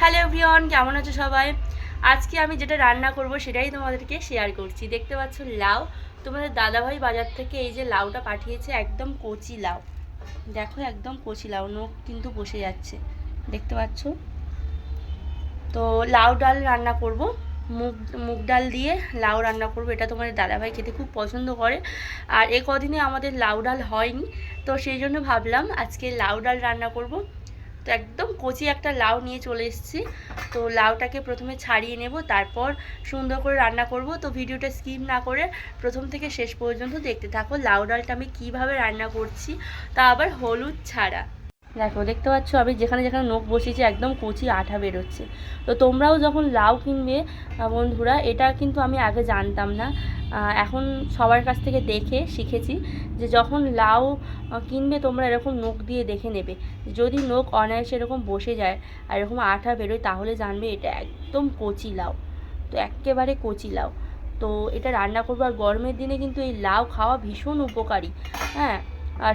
Hello everyone কেমন আছো সবাই? আজকে আমি যেটা রান্না করব সেটাই তোমাদেরকে শেয়ার করছি। দেখতে পাচ্ছ লাউ। তোমাদের দাদাভাই বাজার থেকে এই যে লাউটা পাঠিয়েছে, একদম কচি লাউ। দেখো একদম কচি লাউ, নোখ কিন্তু বসে যাচ্ছে। দেখতে পাচ্ছ? তো লাউ ডাল রান্না করব। মুগ মুগ ডাল দিয়ে লাউ রান্না করব, এটা তোমাদের দাদাভাই খেতে খুব পছন্দ করে। আর এ কদিনে আমাদের লাউ ডাল হয়নি, তো সেই জন্য ভাবলাম আজকে লাউ ডাল রান্না করব। তো একদম কচি একটা লাউ নিয়ে চলে এসেছি। তো লাউটাকে প্রথমে ছাড়িয়ে নেব, তারপর সুন্দর করে রান্না করব। তো ভিডিওটা স্কিপ না করে প্রথম থেকে শেষ পর্যন্ত দেখতে থাকো লাউ ডালটা আমি কীভাবে রান্না করছি। তা আবার হলুদ ছাড়া। দেখো, দেখতে পাচ্ছ আমি যেখানে যেখানে নখ বসিয়েছি, একদম কচি আঠা বেরোচ্ছে। তো তোমরাও যখন লাউ কিনবে বন্ধুরা, এটা কিন্তু আমি আগে জানতাম না। এখন সবার কাছ থেকে দেখে শিখেছি যে যখন লাউ কিনবে, তোমরা এরকম নখ দিয়ে দেখে নেবে। যদি নখ অনায়াসে এরকম বসে যায় আর এরকম আঠা বেরোয়, তাহলে জানবে এটা একদম কচি লাউ। তো একেবারে কচি লাউ। তো এটা রান্না করব। আর গরমের দিনে কিন্তু এই লাউ খাওয়া ভীষণ উপকারী। হ্যাঁ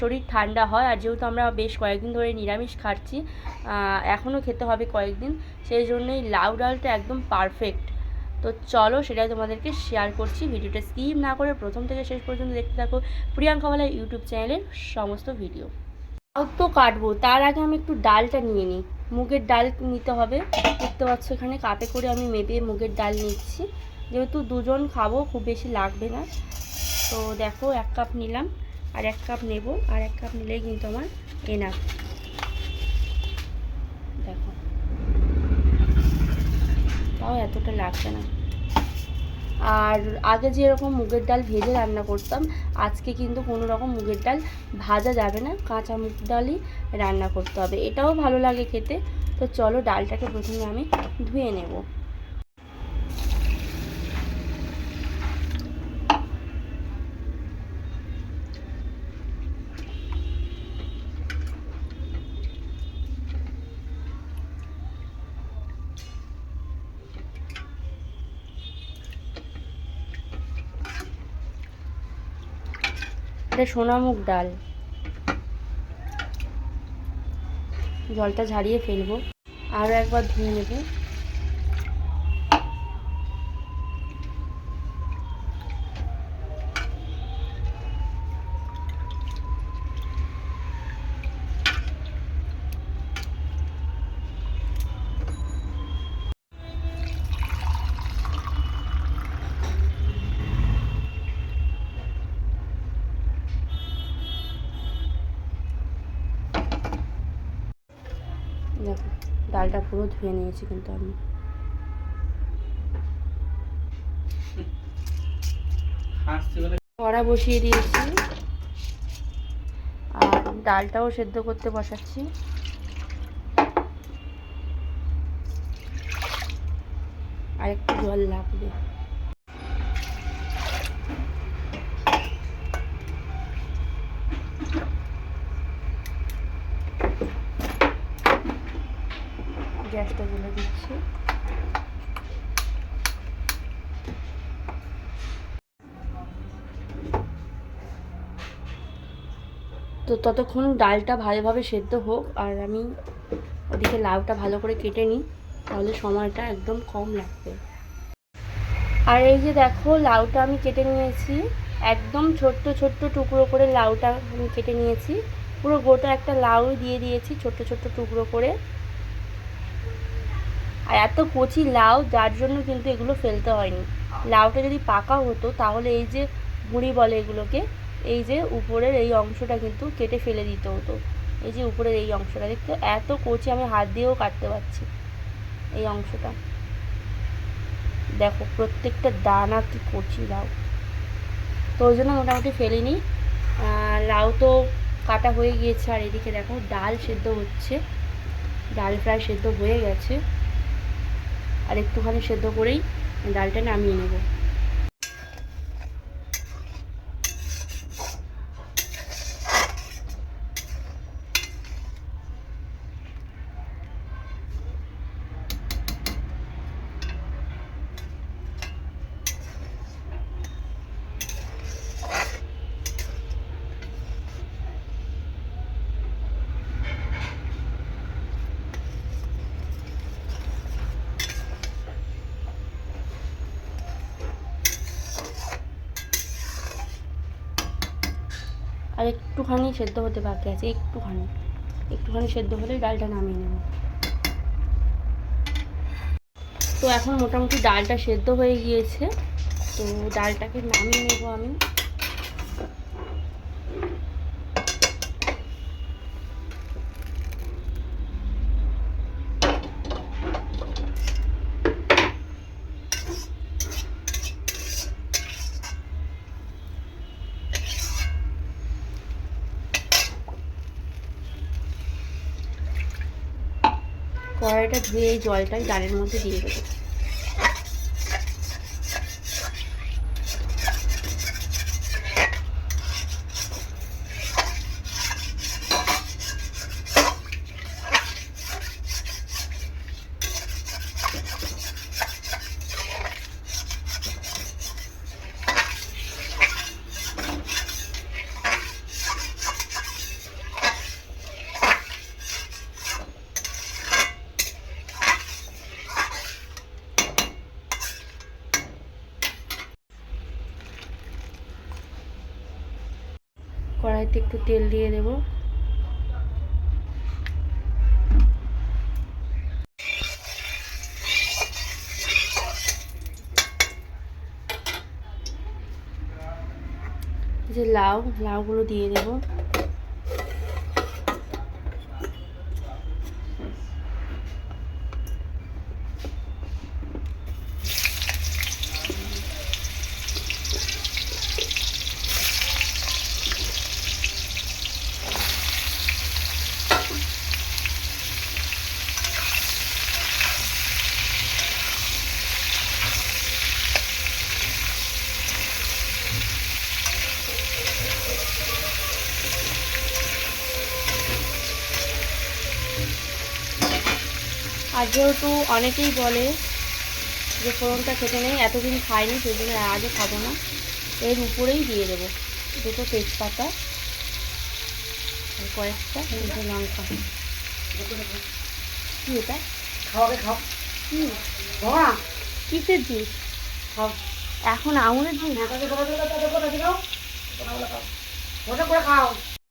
শরীর ঠান্ডা হয় আর যেহেতু আমরা বেশ কয়েকদিন ধরে নিরামিষ খাচ্ছি এখনও খেতে হবে কয়েকদিন। সেই জন্যই লাউ ডালটা একদম পারফেক্ট তো চলো সেটাই তোমাদেরকে শেয়ার করছি। ভিডিওটা স্কিপ না করে প্রথম থেকে শেষ পর্যন্ত দেখতে থাকো প্রিয়াঙ্কা প্রিয়াঙ্কাওয়ালা ইউটিউব চ্যানেলের সমস্ত ভিডিও লাউ তো কাটবো, তার আগে আমি একটু ডালটা নিয়ে নিই। মুগের ডাল নিতে হবে। দেখতে পাচ্ছ এখানে কাপে করে আমি মেপে মুগের ডাল নিচ্ছি। যেহেতু দুজন খাব, খুব বেশি লাগবে না। তো দেখো এক কাপ নিলাম। আর এক কাপ নেব, আর এক কাপ নিলেই কিন্তু আমার এনাফ দেখো। তাও এতটা লাগছে না। আর আগে যেরকম মুগের ডাল ভেজে রান্না করতাম, আজকে কিন্তু কোনো রকম মুগের ডাল ভাজা যাবে না, কাঁচা মুগ ডালই রান্না করতে হবে। এটাও ভালো লাগে খেতে। তো চলো ডালটাকে প্রথমে আমি ধুয়ে নেব। এটা সোনামুখ ডাল। জলটা ঝারিয়ে ফেলব। আরও একবার ধুয়ে নেব দেখো ডালটা পুরো ধুয়ে নিয়েছি কিন্তু আমি। কড়া বসিয়ে দিয়েছি। আর ডালটাও সেদ্ধ করতে বসাচ্ছি। আর একটু জল লাগবে। গ্যাসটা জ্বলে দিচ্ছি। তো ততক্ষণ ডালটা ভালোভাবে সেদ্ধ হোক, আর আমি ওদিকে লাউটা ভালো করে কেটে নিই, তাহলে সময়টা একদম কম লাগবে। আর এই যে দেখো, লাউটা আমি কেটে নিয়েছি। একদম ছোট্ট ছোট্ট টুকরো করে লাউটা আমি কেটে নিয়েছি। পুরো গোটা একটা লাউ দিয়ে দিয়েছি, ছোট্ট ছোট্ট টুকরো করে। আর এত কচি লাউ, যার জন্য কিন্তু এগুলো ফেলতে হয়নি। লাউটা যদি পাকা হতো, তাহলে এই যে ভুঁড়ি বলে এগুলোকে, এই যে উপরের এই অংশটা কিন্তু কেটে ফেলে দিতে হতো। এই যে উপরের এই অংশটা, দেখতে এত কচি, আমি হাত দিয়েও কাটতে পারছি এই অংশটা। দেখো, প্রত্যেকটা দানা কি কচি লাউ। তো ওই জন্য মোটামুটি ফেলিনি। লাউ তো কাটা হয়ে গিয়েছে, আর এদিকে দেখো, ডাল সেদ্ধ হচ্ছে। ডাল প্রায় সেদ্ধ হয়ে গেছে। আর একটুখানি সেদ্ধ করেই ডালটা নামিয়ে নেব। আর একটুখানি সেদ্ধ হতে বাকি আছে, একটুখানি। একটুখানি সেদ্ধ হলে ডালটা নামিয়ে নেব। তো এখন মোটামুটি ডালটা সেদ্ধ হয়ে গিয়েছে, তো ডালটাকে নামিয়ে নেব আমি। কড়াইটা ধুয়ে এই জলটাই ডালের মধ্যে দিয়ে দেবো। কড়াইতে একটু তেল দিয়ে দেবো। যে লাউ লাউগুলো দিয়ে দেবো। আর যেহেতু অনেকেই বলে যে ফোড়নটা খেতে নেই এতদিন খাইনি সেই জন্য আগে খাব না। এর উপরেই দিয়ে দেবো দুটো তেজপাতা আর কয়েকটা দুটো লঙ্কা। কি এটা? খাওয়াবে খাও। কিসের জুস? খাও। এখন আঙুরের জুস? হ্যাঁ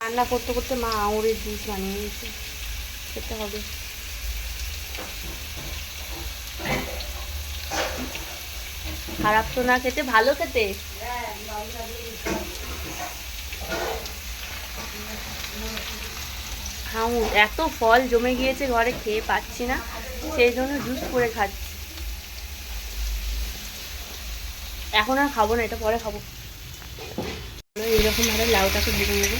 রান্না করতে করতে মা আঙুরের জুস বানিয়ে দিয়েছে খেতে হবে। খারাপ তো না খেতে, ভালো খেতে? আঙুর এত ফল জমে গিয়েছে ঘরে, খেয়ে পাচ্ছি না। সেই জন্য জুস করে খাচ্ছি। এখন আর খাব না, এটা পরে খাব। এইরকম ভাবে লাউটাকে ভেজে নেব।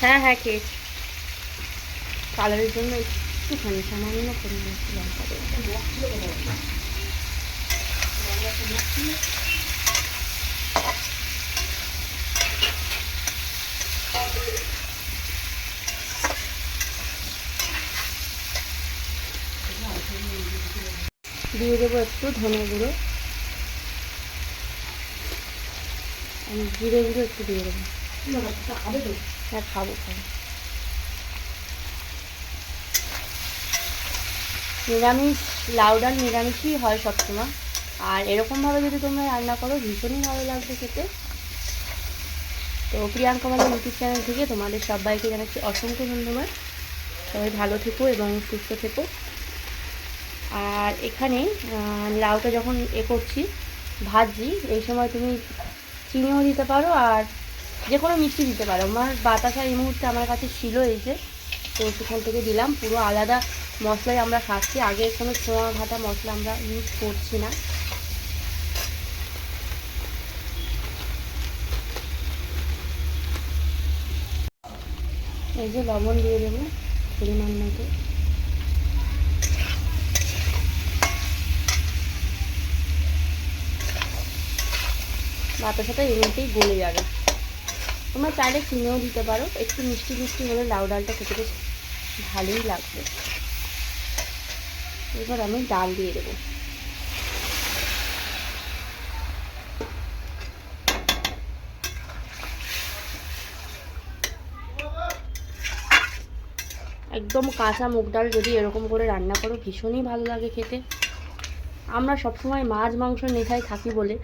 হ্যাঁ হ্যাঁ খেয়েছি কালারের জন্য একটুখানি সামান্য করে নিয়েছি লঙ্কা দিয়ে দেবো একটু ধনে গুঁড়ো। আমি জিরে গুঁড়ো একটু দিয়ে দেবো। হ্যাঁ খাব খাব। নিরামিষ, লাউ ডাল নিরামিষই হয় সবসময়। আর এরকমভাবে যদি তোমরা রান্না করো, ভীষণই ভালো লাগবে খেতে। তো প্রিয়াঙ্কা আমাদের ইউটিউব চ্যানেল থেকে তোমাদের সবাইকে জানাচ্ছি অসংখ্য ধন্যবাদ। সবাই ভালো থেকো এবং সুস্থ থেকো। আর এখানে লাউটা যখন এ করছি, ভাজছি, এই সময় তুমি চিনিও দিতে পারো আর যে কোনো মিষ্টি দিতে পারো। আমার বাতাসা এই মুহূর্তে আমার কাছে ছিল এই যে, তো সেখান থেকে দিলাম। পুরো আলাদা মশলাই আমরা খাচ্ছি। আগে কোনো ছোঁয়া ভাটা মশলা আমরা ইউজ করছি না। এই যে লবণ দিয়ে দেবো পরিমাণ মতো। বাতাসাটা এমনিতেই গলে যাবে। তোমরা চাইলে চিনিও দিতে পারো। একটু মিষ্টি মিষ্টি হলে লাউ ডালটা খেতে বেশ ভালোই লাগবে। এবার আমি ডাল দিয়ে দেবো। একদম কাঁচা মুগ ডাল যদি এরকম করে রান্না করো, ভীষণই ভালো লাগে খেতে। আমরা সবসময় মাছ, মাংস নেশায় থাকি বলে।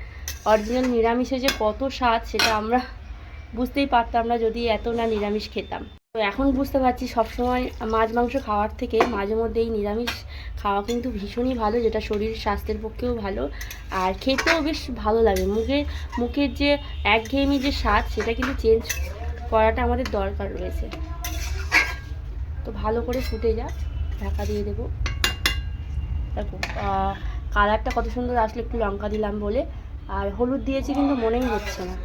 অরিজিনাল নিরামিষে যে কত স্বাদ, সেটা আমরা বুঝতেই পারতাম না যদি এত না নিরামিষ খেতাম। তো এখন বুঝতে পারছি সবসময় মাছ, মাংস খাওয়ার থেকে মাঝে মধ্যে এই নিরামিষ খাওয়া কিন্তু ভীষণই ভালো, যেটা শরীর স্বাস্থ্যের পক্ষেও ভালো। আর খেতেও বেশ ভালো লাগে। মুখে, মুখের যে একঘেয়েমি যে স্বাদ, সেটা কিন্তু চেঞ্জ করাটা আমাদের দরকার রয়েছে। তো ভালো করে ফুটে যা, ঢাকা দিয়ে দেবো। দেখো কালারটা কত সুন্দর আসলে একটু লঙ্কা দিলাম বলে। আর হলুদ দিয়েছি কিন্তু মনেই হচ্ছে না।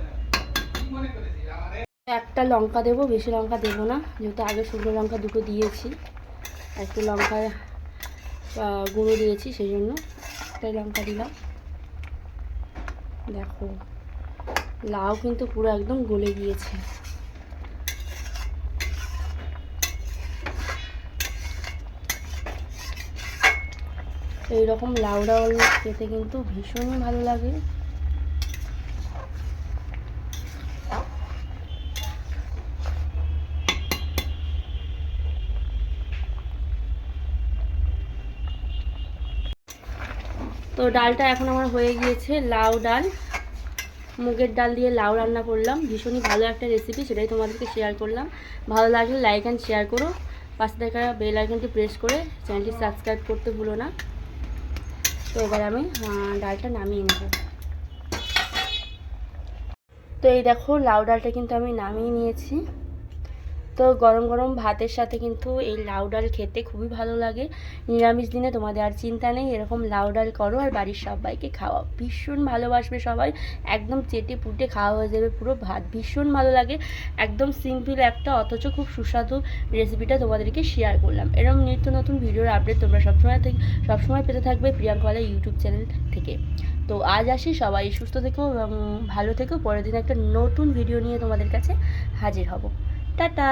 একটা লঙ্কা দেবো, বেশি লঙ্কা দেবো না। যেহেতু আগে শুকনো লঙ্কা দুটো দিয়েছি, একটু লঙ্কা গুঁড়ো দিয়েছি সেই জন্য একটাই লঙ্কা দিলাম। দেখো, লাউ কিন্তু পুরো একদম গলে গিয়েছে। এইরকম লাউ ডাল খেতে কিন্তু ভীষণই ভালো লাগে। তো ডালটা এখন আমার হয়ে গিয়েছে লাউ ডাল। মুগের ডাল দিয়ে লাউ রান্না করলাম। ভীষণই ভালো একটা রেসিপি সেটাই তোমাদেরকে শেয়ার করলাম। ভালো লাগলে লাইক অ্যান্ড শেয়ার করো। পাশে দেখা বেল আইকনটি প্রেস করে চ্যানেলটি সাবস্ক্রাইব করতে ভুলো না। তো এবার আমি ডালটা নামিয়ে নেব। তো এই দেখো, লাউ ডালটা কিন্তু আমি নামিয়ে নিয়েছি। তো গরম গরম ভাতের সাথে কিন্তু এই লাউ ডাল খেতে খুবই ভালো লাগে। নিরামিষ দিনে তোমাদের আর চিন্তা নেই, এরকম লাউ ডাল করো আর বাড়ির সবাইকে খাওয়াও। ভীষণ ভালোবাসবে সবাই, একদম চেটে পুটে খাওয়া হয়ে যাবে পুরো ভাত। ভীষণ ভালো লাগে, একদম সিম্পল একটা, অথচ খুব সুস্বাদু রেসিপিটা তোমাদেরকে শেয়ার করলাম। এরকম নিত্য নতুন ভিডিওর আপডেট তোমরা সবসময় থেকে সবসময় পেতে থাকবে প্রিয়াঙ্কওয়ালা ইউটিউব চ্যানেল থেকে। তো আজ আসি, সবাই সুস্থ থেকো এবং ভালো থেকো। পরের দিন একটা নতুন ভিডিও নিয়ে তোমাদের কাছে হাজির হব। টাটা।